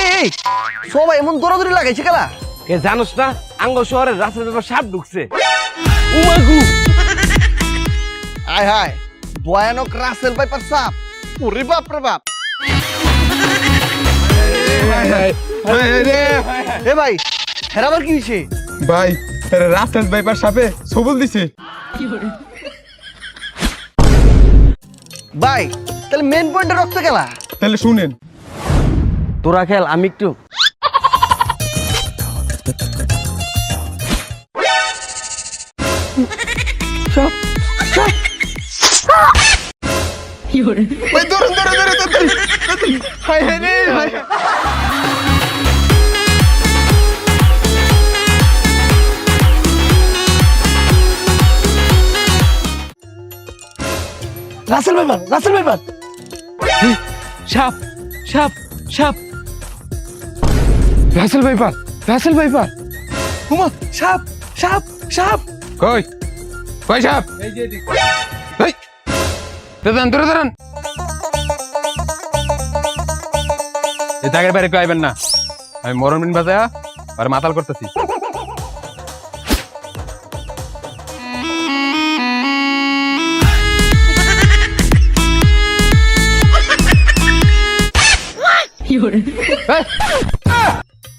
এই সবাই এমন দৌড়াদৌড়ি লাগাইছে খেলা এ জানোস না আঙ্গ শহরের রাস্তার ব্যাপার সাপ ঢুকছে। উমাগু। আয় হায় ভয়ানক রাসেল পাইপার সাপ। ওরে বাপ রে বাপ। এ ভাই হেরাবার কি হয়েছে ভাই রাস্তার বাইপার সাপে সবল দিছে। ভাই তাহলে মেন পয়েন্টে রক্ত খেলা তাহলে শুনেন। তোরা খেল আমি একটু। রাসেল ভাইবার রাসেল ভাইবার সাপ সাপ সাপ রাসেল ভাইপার রাসেল ভাইপার হুমা সাপ সাপ সাপ কই কই সাপ এই দাঁড়ান ধরে দাঁড়ান এই জায়গার বাইরে কেউ আইবেন না আমি মরণ বিন বাজায়া আর মাতাল করতেছি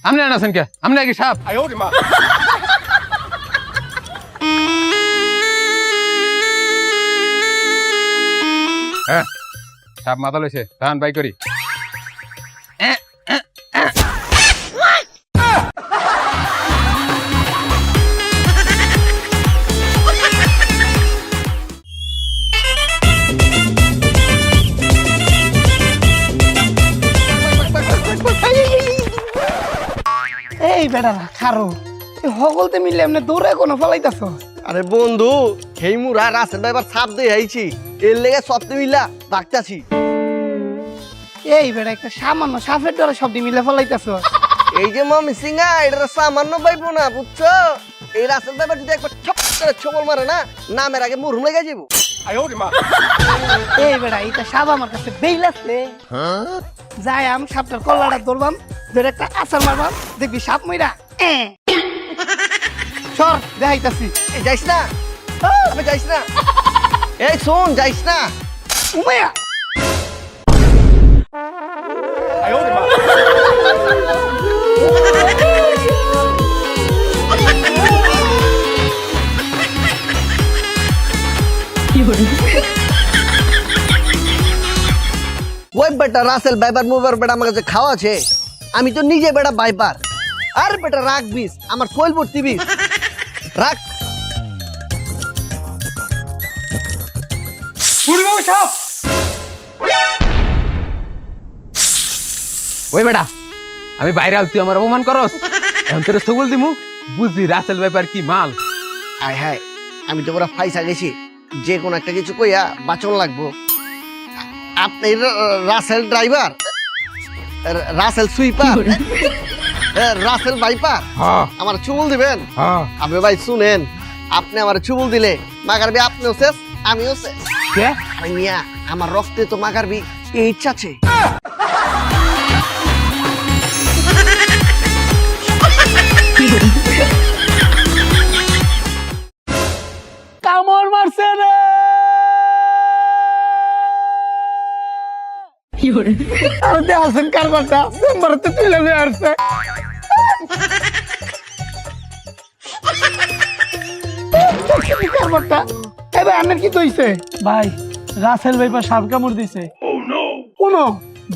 আমনে আছেন কে আপনি কি সাপ। হ্যাঁ সাপ মাথা হয়েছে ধান বাই করি। বেড়ারা খারো এই হগলতে মিললে এমনি দৌড়ে কোনো ফলাইতাছ? আরে বন্ধু হেই মুরা রাসেল ভাইবার সাপ দিয়ে আইছি। এর লেগে সপ্তে মিলা ডাকতাছি। এই বেড়া একটা সামান্য সাফের দ্বারা শব্দ মিলে ফলাইতাছ। এই যে মামি সিংহা এটা সামান্য পাইবো না বুঝছ? এই রাসেল যদি একবার ছপ করে ছবল মারে না নামের আগে মুরহুম লেগে যাব এই বেড়া এটা সাপ আমার কাছে বেইল আছে। যাই আম সাপটার কল্লাটা ধরবাম ধরে একটা মারবাম দেখবি সাপ মইরা। সর দেখাইতাছি। এই যাইস না? আবে যাইস না। এই শোন যাইস না। উমাইয়া। ওই বেটা রাসেল ভাইবার মুবার বেটা আমার কাছে খাওয়া আছে। আমি তো নিজে বেটা বাইপার আর বেটা রাখ বিস আমার শৈল ভর্তি বিস রাখ ওই বেটা আমি বাইরে আল তুই আমার অপমান করস? এখন তোর সবল দিমু। বুঝলি রাসেল ব্যাপার কি মাল? আয় হায় আমি তো পুরা ফাইসা গেছি। যে কোনো একটা কিছু কইয়া বাঁচন লাগবো। আপনি রাসেল ড্রাইভার? Russell sweeper? এ, রাসেল বাইপার হ্যাঁ। আমার চুমুল দিবেন? হ্যাঁ। আপনি ভাই শুনেন আপনি আমার চুমুল দিলে মাগারবি আপনিও শেষ আমিও শেষ। কে? মিয়া আমার রক্তে তো মাগারবি এই ইচ্ছা আছে। কামড় আর দেখাছেন কারবারটা চেম্বারতে তুলে নিয়ে আসছে। কারবারটা এবার আনের কি তৈছে? ভাই রাসেল সাপ কামড় দিছে। কোনো?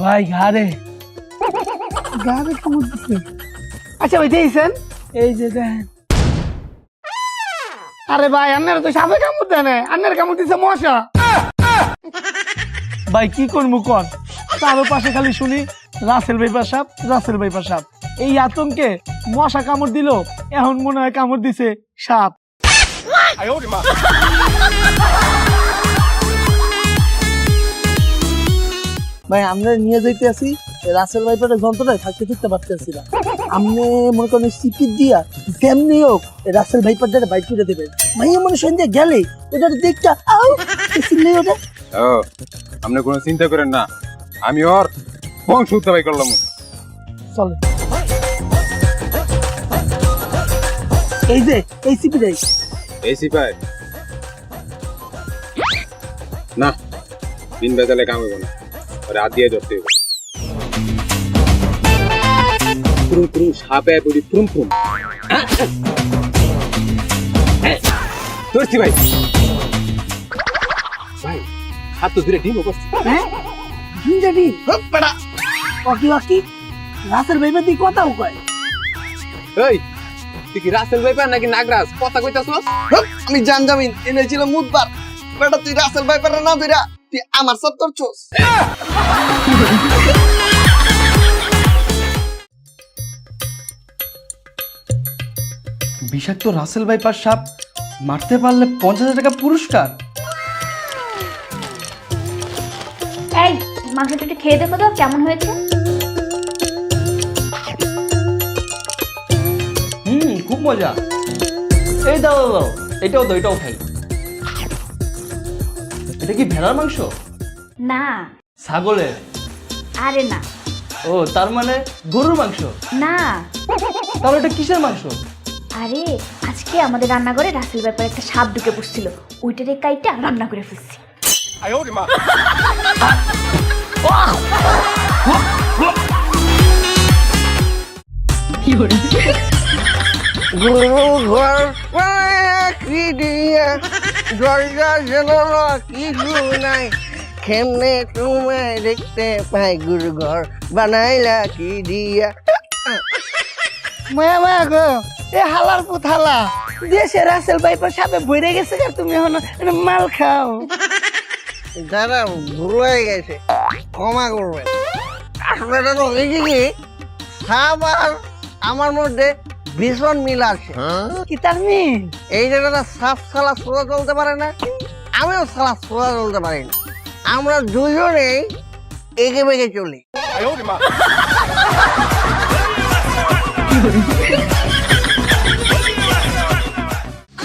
ভাই ঘাড়ে। গাবে কামড় দিছে। আচ্ছা ভাই এই যে দেখেন আরে ভাই আন্নের তো সাপে কামড় দেয় না আন্নের কামড় দিছে মশা। ভাই কি করব কর? তারও পাশে খালি শুনি রাসেল ভাইপা সাপ রাসেল ভাইপা সাপ এই আতঙ্কে মশা কামড় দিল এখন মনে হয় কামড় দিছে সাপ। ভাই আমরা নিয়ে যাইতে আসি রাসেল ভাইপার যন্ত্রটায় থাকতে ফিরতে পারতেছি না। আপনি মনে করেন সিপির দিয়া যেমনি হোক রাসেল ভাইপারটা বাইক করে দেবেন। মাইয়া মনে সন্ধ্যে গেলে ওটা দেখটা আও চিল্লাই ওটা। ও আপনি কোনো চিন্তা করেন না। আমি ওর বংশ উত্তরাই করলাম? চলে। এই যে এই এই সিপাই না দিন বেতালে কাম হইব না। রাত দিয়ে ধরতে হইব। পুরুম পুরুম সাপে বুড়ি পুরুম পুরুম ধরছি ভাই। ভাই হাত তো দূরে ডিম করছি। হ্যাঁ? অকি অকি রাসেল কথাও কয়। এই তুই কি রাসেল নাকি নাগরাজ? কথা কইতাছস? আমি জানজামিন এনেছিল মুদবার বেটা তুই রাসেল ভাইপার না ধইরা তুই আমার সব বিষাক্ত রাসেল ভাইপার সাপ মারতে পারলে পঞ্চাশ হাজার টাকা পুরস্কার। মাংসটা একটু খেয়ে দেখো তো কেমন হয়েছে? হুম খুব মজা। এই দাও দাও এটাও দাও এটাও খাই। এটা কি ভেড়ার মাংস? না। ছাগলের? আরে না। ও তার মানে গরুর মাংস? না। তাহলে এটা কিসের মাংস? আরে আজকে আমাদের রান্নাঘরে রাসেল ব্যাপারে একটা সাপ ঢুকে পড়ছিল ওইটারে কাইটা রান্না করে ফেলছি। গুরু ঘর কি দিয়া দরজা জানালা কিছু নাই কেমনে তোমায় দেখতে পাই গুরু ঘর বানাইলা কি দিয়া মায়া মায়া গো এ হালার পুত হালা দেশে রাসেল ভাইপার সাপে বইরে গেছে তুমি এখন মাল খাও। দাদা ভুল হয়ে গেছে। ক্ষমা করবেন। আসলে এটা তো হয়েছে কি? সাপ আর আমার মধ্যে ভীষণ মিল আছে। কি তার মিল? এই যে দাদা সাপ সালা সোজা চলতে পারে না। আমিও সালা সোজা চলতে পারি না। আমরা দুজনেই এগে বেগে চলি।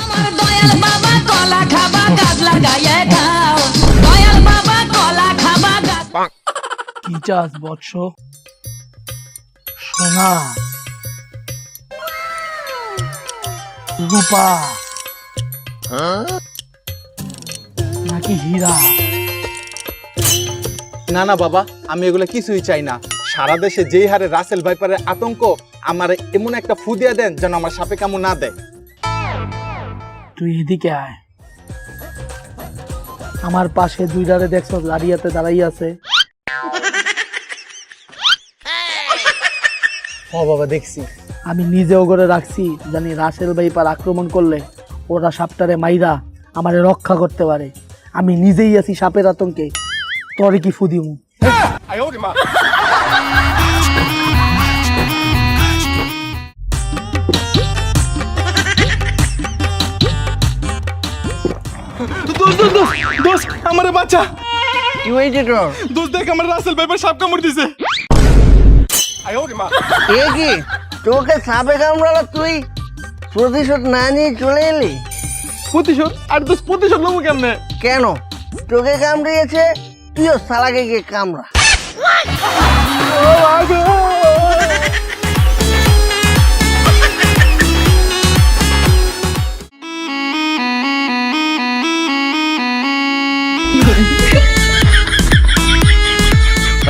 আমার দয়াল বাবা কলা খাবা গাছ লাগাইয়া কি চাস বৎস? সোনা। রূপা। নাকি হীরা? না না বাবা আমি এগুলো কিছুই চাই না। সারা দেশে যেই হারে রাসেল ভাইপারের আতঙ্ক আমার এমন একটা ফু দিয়ে দেন যেন আমার সাপে কামু না দেয়। তুই এদিকে আয়। আমার পাশে দুই দুইটারে দেখছ লাড়িয়াতে দাঁড়াই আছে। ও বাবা দেখছি। আমি নিজেও করে রাখছি জানি রাসেল ভাই পার আক্রমণ করলে ওরা সাপটারে মাইরা আমারে রক্ষা করতে পারে। আমি নিজেই আছি সাপের আতঙ্কে তোরে কি ফুদিমু কি হয়েছে তোর দোস্ত দেখ আমার রাসেল ভাইপার সাপ কামড় দিছে। এ কি? তোকে সাপে কামড়ালো তুই? প্রতিশোধ না নিয়ে চলে এলি? প্রতিশোধ? আর দোস্ত প্রতিশোধ নেব কেমনে? কেন? তোকে কামড়িয়েছে তুইও সালাকে গিয়ে কামড়া।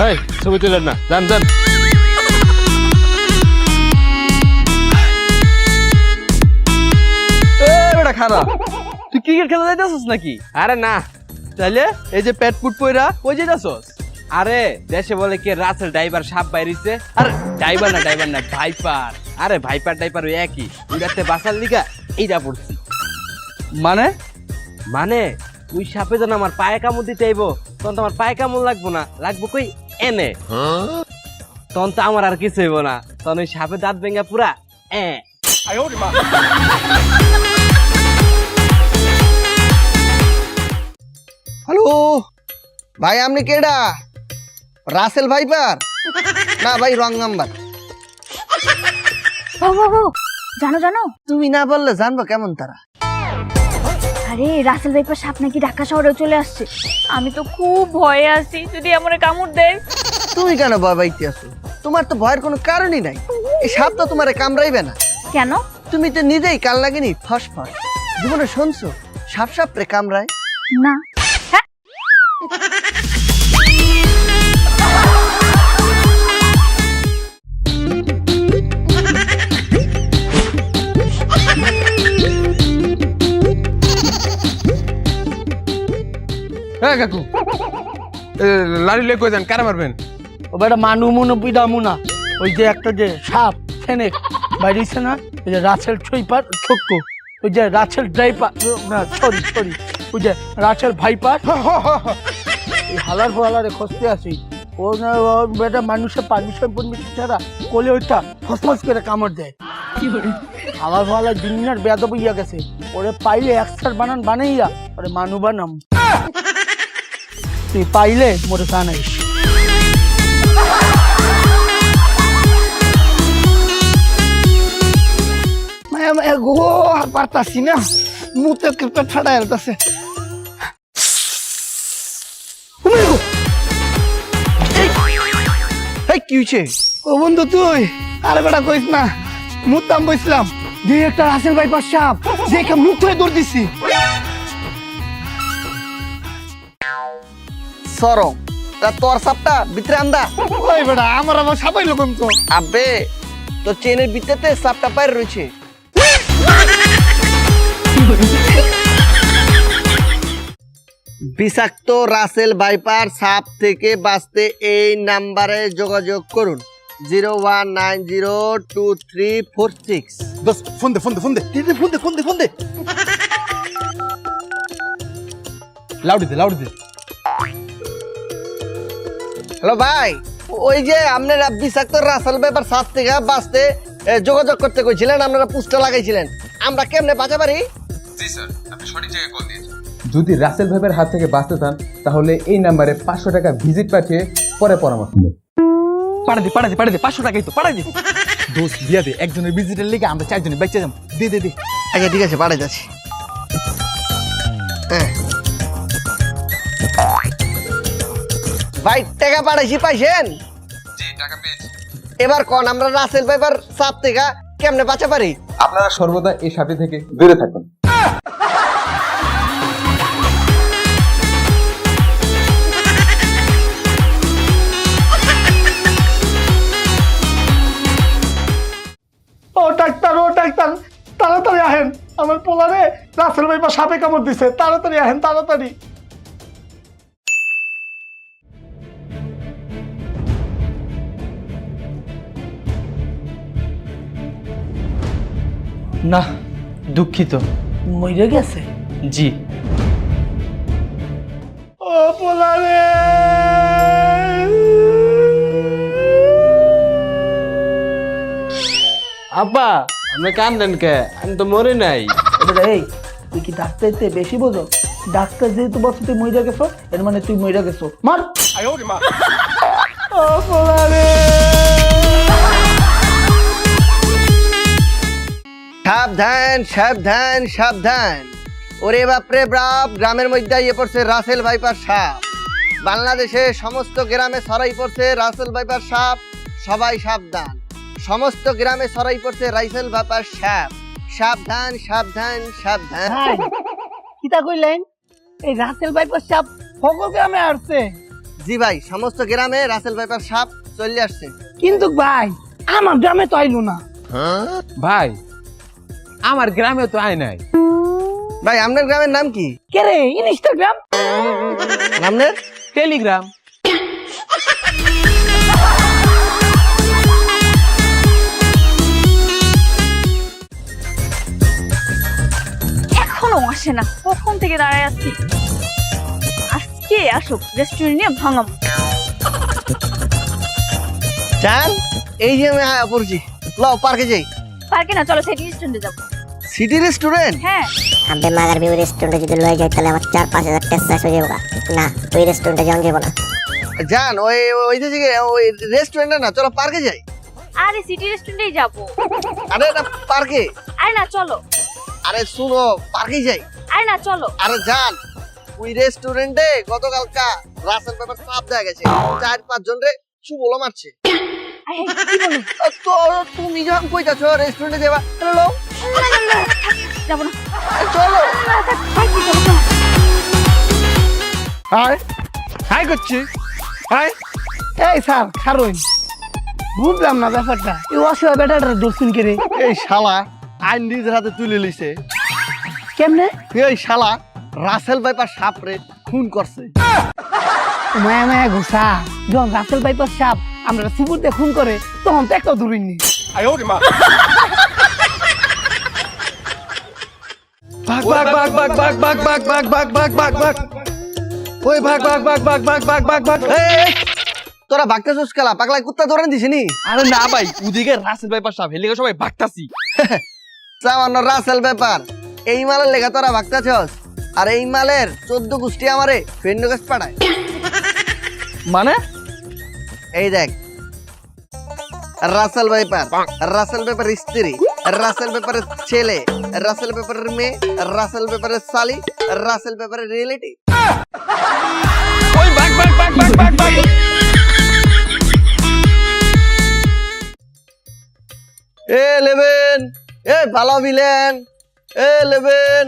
এই ছবি তুলেন না যান যান। খারাপ। তুই ক্রিকেট খেলা যাইতেছস নাকি? আরে না। তাইলে এই যে পেট পুট পইরা কই যাইতেছস? আরে দেশে বলে কে রাসেল ড্রাইভার সাপ বাইরিছে। আরে ড্রাইভার না ড্রাইভার না ভাইপার। আরে ভাইপার ড্রাইভার ওই একই। উড়াতে বাসার লিগা এইটা পড়ছি। মানে? মানে ওই সাপে যেন আমার পায়ে কামড় দিতে আইবো তখন তো আমার পায়ে কামড় লাগবো না। লাগবো কই? এনে। তখন তো আমার আর কিছু হইব না। তখন ওই সাপে দাঁত ভেঙে পুরা এ। হ্যালো ভাই আপনি কেডা? Russell viper? না ভাই রং নাম্বার। বাবু জানো জানো? তুমি না বললে জানব কেমন তারা। আরে রাসেল ভাইপার সাপ নাকি ঢাকা শহরে চলে আসছে। আমি তো খুব ভয়ে আছি যদি আমার কামড় দেয়। তুমি কেন ভয় পাইতে আছো? তোমার তো ভয়ের কোনো কারণই নাই। এই সাপ তো তোমারে কামড়াইবে না। কেন? তুমি তো নিজেই কাল লাগেনি ফস ফস জীবনে শুনছো সাপ সাপ রে কামড়ায়? না। হ্যাঁ। হ্যাঁ কাকু? এ, লাড়ি লে যান? কারা মারবেন? ও বেটা মানু মনো না ওই যে একটা যে সাপ ফেনেক বাইরেছে না? ওই যে রাসেল ছুইপার ছোট্ট ওই যে রাসেল ড্রাইপার না সরি সরি। ওই যে রাসেল ভাইপার। এই হালার ফালারে খসতে আসি। ও না বেটা মানুষের পারমিশন পারমিশন ছাড়া কোলে ওইটা ফসফস করে কামড় দেয়। আমার ফালা দুনিয়ার বেদব ইয়া গেছে। ওরে পাইলে একসার বানান বানাইয়া। ওরে মানু বানাম। তুই পাইলে মোরে এই কি হয়েছে ও বন্ধু তুই, আরে বেটা কইস না, মুতাম বইছিলাম। যে একটা রাসেল ভাই পাশ সাপ, দেখে মুখ হয়ে দৌড় দিছি। তা তোর সাপটা ভিতরে আন্দা। ওই বেটা আমার সাপাই লোকম তো। আবে চেনের ভিতরেতে সাপটা পায়ের রয়েছে। বিষাক্ত রাসেল ভাইপার সাপ থেকে বাঁচতে এই নাম্বারে যোগাযোগ করুন। Zero one nine zero two three four six. Phone দে ফোন দে ফোন দে ফোন দে ফোন দে ফোন দে। লাউডি দে লাউডি দে। হ্যালো ভাই ওই যে আপনারা বিষাক্ত রাসেল ভাইপার সাপ থেকে বাঁচতে যোগাযোগ করতে কইছিলেন আপনারা পুস্টা লাগাইছিলেন। আমরা কেমনে বাঁচা পারি? যদি রাসেল ভাইবের হাত থেকে বাঁচতে চান তাহলে এই নাম্বারে পাঁচশো টাকা ভিজিট পাঠিয়ে পরে পরামর্শ নিন। পাড়া দে পাড়া দে পাড়া দে পাঁচশো টাকাই তো পাড়া দি। দোষ দিয়া দে একজনের ভিজিটের লেগে আমরা চারজনে বেঁচে যাম দে দে দে। আচ্ছা ঠিক আছে পাঠাই যাচ্ছি। হ্যাঁ। ভাই টাকা পাঠাইছি পাইছেন? এবার কোন আমরা রাসেল পেপার সাপ থেকে কেমনে বাঁচা পারি? আপনারা সর্বদা এই সাপটি থেকে দূরে থাকুন। ও ডাক্তার ও ডাক্তার তাড়াতাড়ি আহেন। আমার পোলারে রাসেল ভাই পা সাপে কামড় দিছে। তাড়াতাড়ি আহেন তাড়াতাড়ি। না দুঃখিত। মরে গেছে? জি। ও পোলারে! আব্বা আপনি কান্দেন কে? আমি তো মরে নাই। এবারে এই তুই কি ডাক্তারতে বেশি বোঝো? ডাক্তার যেহেতু বলছে তুই মরে গেছো এর মানে তুই মরে গেছো। মার! ও পোলারে! সাবধান সাবধান সাবধান। ওরে বাপরে বাপ গ্রামের মধ্যে ইয়ে পড়ছে রাসেল ভাইপার সাপ। বাংলাদেশে সমস্ত গ্রামে ছড়াই পড়ছে রাসেল ভাইপার সাপ সবাই সাবধান। সমস্ত গ্রামে ছড়াই পড়ছে রাইসেল ভাইপার সাপ। সাবধান সাবধান সাবধান। কিতা কইলেন? এই রাসেল ভাই পা সাপ সকল গ্রামে আসছে। জি ভাই সমস্ত গ্রামে রাসেল ভাইপার সাপ চলে আসছে। কিন্তু ভাই আমার গ্রামে তো আইলো না। ভাই আমার গ্রামে তো আয় নাই। ভাই আপনার গ্রামের নাম কি? কে রে ইনস্টাগ্রাম আপনার টেলিগ্রাম। এখনও আসে না কখন থেকে দাঁড়ায় আছি? আজকে আসুক রেস্টুরেন্ট নিয়ে ভাঙাম চান এই যে আমি আয়া পড়ছি। লও পার্কে যাই। পার্কে না চলো সেটি রেস্টুরেন্টে যাব। City restaurant? হ্যাঁ। আব্বে মাগার বিউ রেস্টুরেন্টে যদি লয়ে যাই তাহলে আমার চার পাঁচ হাজার টেস্ট শেষ হয়ে যাব না ওই রেস্টুরেন্টে যাওয়া যাব না। যান ওই ওই যে যে- ওই রেস্টুরেন্টে না চলো পার্কে যাই। আরে সিটি রেস্টুরেন্টেই যাব। আরে না পার্কে? আরে না চলো। আরে শুনো পার্কে যাই। আরে না চলো। আরে যান ওই রেস্টুরেন্টে গতকালকা রাসেল পেপার সাপ দেয়া গেছে। চার পাঁচ জন রে চুবলো মারছে। আই, কি বলো? আর তো তুমি যখন কইতাছো রেস্টুরেন্টে যাবা লও। যাব না চলো ভাই, কি করব? হাই। হাই করছি। হাই। এই স্যার খারুন বুঝলাম না ব্যাপারটা। এই অসহায় বেটাটা দর্শন করে এই শালা আইন নিজের হাতে তুলে লিছে কেমনে? এই শালা রাসেল ভাইপার সাপরে খুন করছে। মায়া মায়া ঘুষা যখন রাসেল বাইপার সাপ আমরা সুপুর দিয়ে খুন করে তখন তো একটা দূরিনি ভাগ ভাগ ভাগ ভাগ ভাগ ভাগ ভাগ ভাগ ভাগ ভাগ ভাগ ভাগ ওই ভাগ ভাগ ভাগ ভাগ ভাগ ভাগ ভাগ ভাগ এই, তোরা বাগতেছিস খেলা পাগলাই কুত্তা ধরে দিছি নি আরে না ভাই ওদিকে রাসেল ভাইপার সাহেব হেলিকে সবাই ভাগতাছি সামান্য রাসেল ব্যাপার এই মালের লেখা তোরা ভাগতেছস আর এই মালের চোদ্দ গোষ্ঠী আমারে ফ্রেন্ড কাছ পাঠায় মানে এই দেখ রাসেল ভাইপার রাসেল পেপার স্ত্রী रासल पेपर छेले रासल पेपर में रासल पेपर साली रासल पेपर रियलिटी এ লেবেন এ ভালো বিলেন এ লেবেন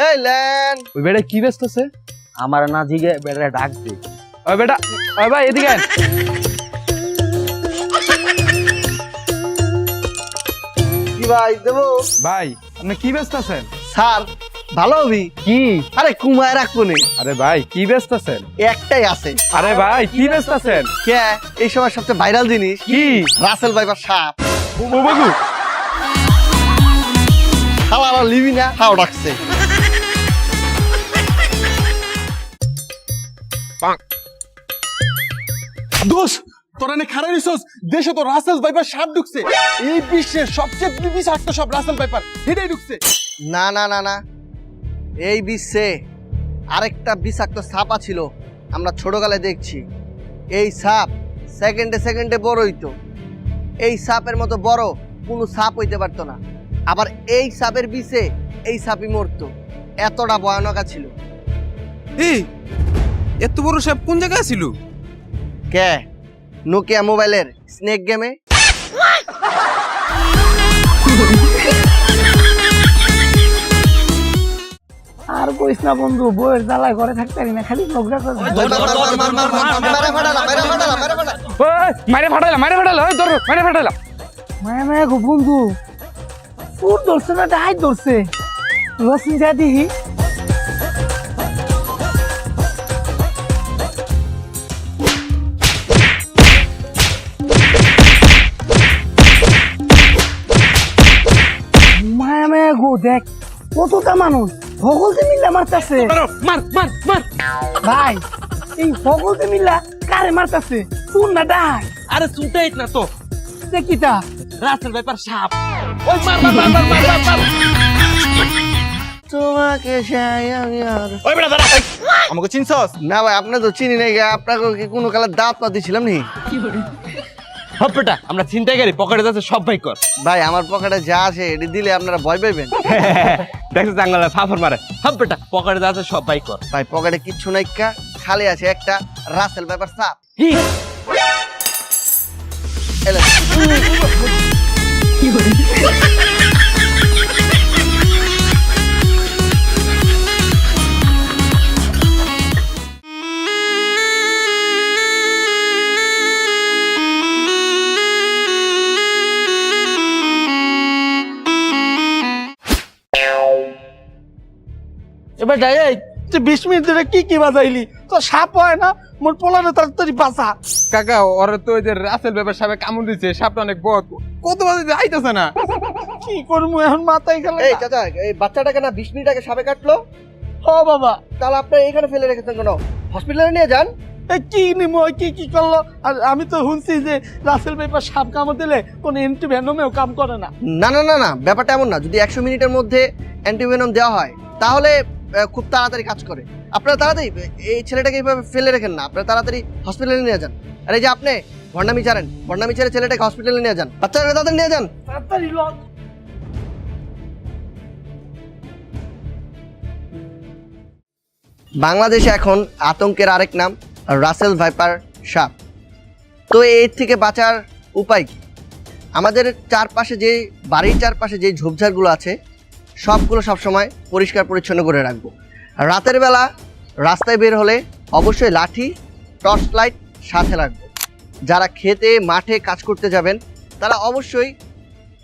এ লেন ওই বেটা কি ব্যস্ত আমার না জিগে বেটা ডাক দে ওই বেটা ওই ভাই এদিকে কি ভাই দেবো? ভাই আপনি কি ব্যস্ত আছেন? স্যার ভালো হবি? কি? আরে কুমায় রাখব নে। আরে ভাই কি ব্যস্ত আছেন? একটাই আছে। আরে ভাই কি ব্যস্ত আছেন? কে? এই সময় সবচেয়ে ভাইরাল জিনিস? কি? রাসেল ভাইপার সাপ। বাবু। খালা লিবি না হাও ডাকছে। দোষ তোরা নে খারাপ রিসোর্স দেশে তো রাসেল ভাইপার সাপ ঢুকছে। এই বিশ্বের সবচেয়ে বিষাক্ত সব রাসেল ভাইপার এটাই ঢুকছে। না না না না। এই বিশ্বে আরেকটা বিষাক্ত সাপা ছিল আমরা ছোটকালে দেখছি। এই সাপ সেকেন্ডে সেকেন্ডে বড় হইতো। এই সাপের মতো বড় কোনো সাপ হইতে পারতো না। আবার এই সাপের বিষে এই সাপই মরতো। এতটা ভয়ানকা ছিল এই এত বড় সাপ কোন জায়গায় ছিল কে? নোকিয়া মোবাইলের স্নেক গেমে আর কইস না বন্ধু বইয়ের জ্বালায় ঘরে থাকতে পারি না খালি ঝগড়া করে মারে ফাটাইলা মারে ফাটাইলা ওই মারে ফাটাইলা মায়া মায়া গো বন্ধু ফুট ধরছে না ডাইট ধরছে রসিন যা দিহি মায়া মায়া গো দেখ কতটা মানুষ। ভগলতে মিল্লা মারতাছে। মার মার মার ভাই এই ভগলতে মিল্লা কারে মারতাছে? শুন না ডাই আরে শুনতেই না তো। দেখিতা রাসেল ব্যাপার সাপ। ওই মার মার মার মার মার মার তোমাকে ওই বেটা দাঁড়া। আমাকে চিনছস? না ভাই আপনি তো চিনি নাই আপনাকে কি কোনো কালার দাঁত পা দিছিলাম নি? হপেটা আমরা চিন্তাই করি পকেটে যাচ্ছে সব ভাই কর। ভাই আমার পকেটে যা আছে এটি দিলে আপনারা ভয় পাইবেন। দেখছ জাঙ্গলে ফাফর মারে। হপেটা পকেটে যাচ্ছে সব ভাই কর। ভাই পকেটে কিচ্ছু নাই খালি আছে একটা রাসেল ব্যাপার সাপ। এবার এই তুই বিশ মিনিট ধরে কি কি বাজাইলি? তো সাপ হয় না? মোর পোলারে তাড়াতাড়ি বাঁচা। কাকা ওরে তো ওই যে রাসেল ব্যাপার সাহেব কামড় দিচ্ছে সাপটা অনেক বড় কত বাজে আইতেছে না? কি করব এখন মাথায় গেলে এই চাচা এই বাচ্চাটাকে না বিশ মিনিট আগে সাপে কাটলো? ও বাবা। তাহলে আপনি এখানে ফেলে রেখেছেন কেন? হসপিটালে নিয়ে যান। এই কি নিমো কি কি করল? আর আমি তো শুনছি যে রাসেল পেপার সাপ কামড় দিলে কোন এন্টি ভ্যানমেও কাম করে না। না না না না ব্যাপারটা এমন না। যদি একশো মিনিটের মধ্যে অ্যান্টিভেনম দেওয়া হয় তাহলে খুব তাড়াতাড়ি কাজ করে। আপনারা তাড়াতাড়ি এই ছেলেটাকে এইভাবে ফেলে রেখেন না। আপনারা তাড়াতাড়ি হসপিটালে নিয়ে যান। আর এই যে আপনি ভণ্ডামি ছাড়েন। ভণ্ডামি ছেড়ে ছেলেটাকে হসপিটালে নিয়ে যান। বাচ্চাটাকে তাড়াতাড়ি নিয়ে যান। তাড়াতাড়ি বাংলাদেশে এখন আতঙ্কের আরেক নাম রাসেল ভাইপার সাপ। তো এর থেকে বাঁচার উপায় কি? আমাদের চারপাশে যে বাড়ির চারপাশে যে ঝোপঝাড়গুলো আছে সবগুলো সবসময় পরিষ্কার পরিচ্ছন্ন করে রাখব। রাতের বেলা রাস্তায় বের হলে অবশ্যই লাঠি, টর্চ লাইট সাথে রাখব। যারা খেতে, মাঠে কাজ করতে যাবেন, তারা অবশ্যই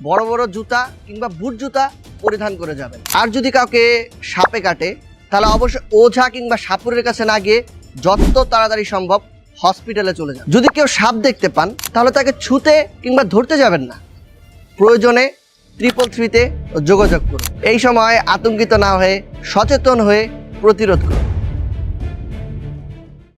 বড় বড় জুতা কিংবা বুট জুতা পরিধান করে যাবেন। আর যদি কাউকে সাপে কাটে, তাহলে অবশ্যই ওঝা কিংবা সাপুরের কাছে না গিয়ে যত তাড়াতাড়ি সম্ভব হসপিটালে চলে যান। যদি কেউ সাপ দেখতে পান, তাহলে তাকে ছুতে কিংবা ধরতে যাবেন না। প্রয়োজনে ট্রিপল থ্রিতে যোগাযোগ করুন। এই সময় আতঙ্কিত না হয়ে সচেতন হয়ে প্রতিরোধ করুন।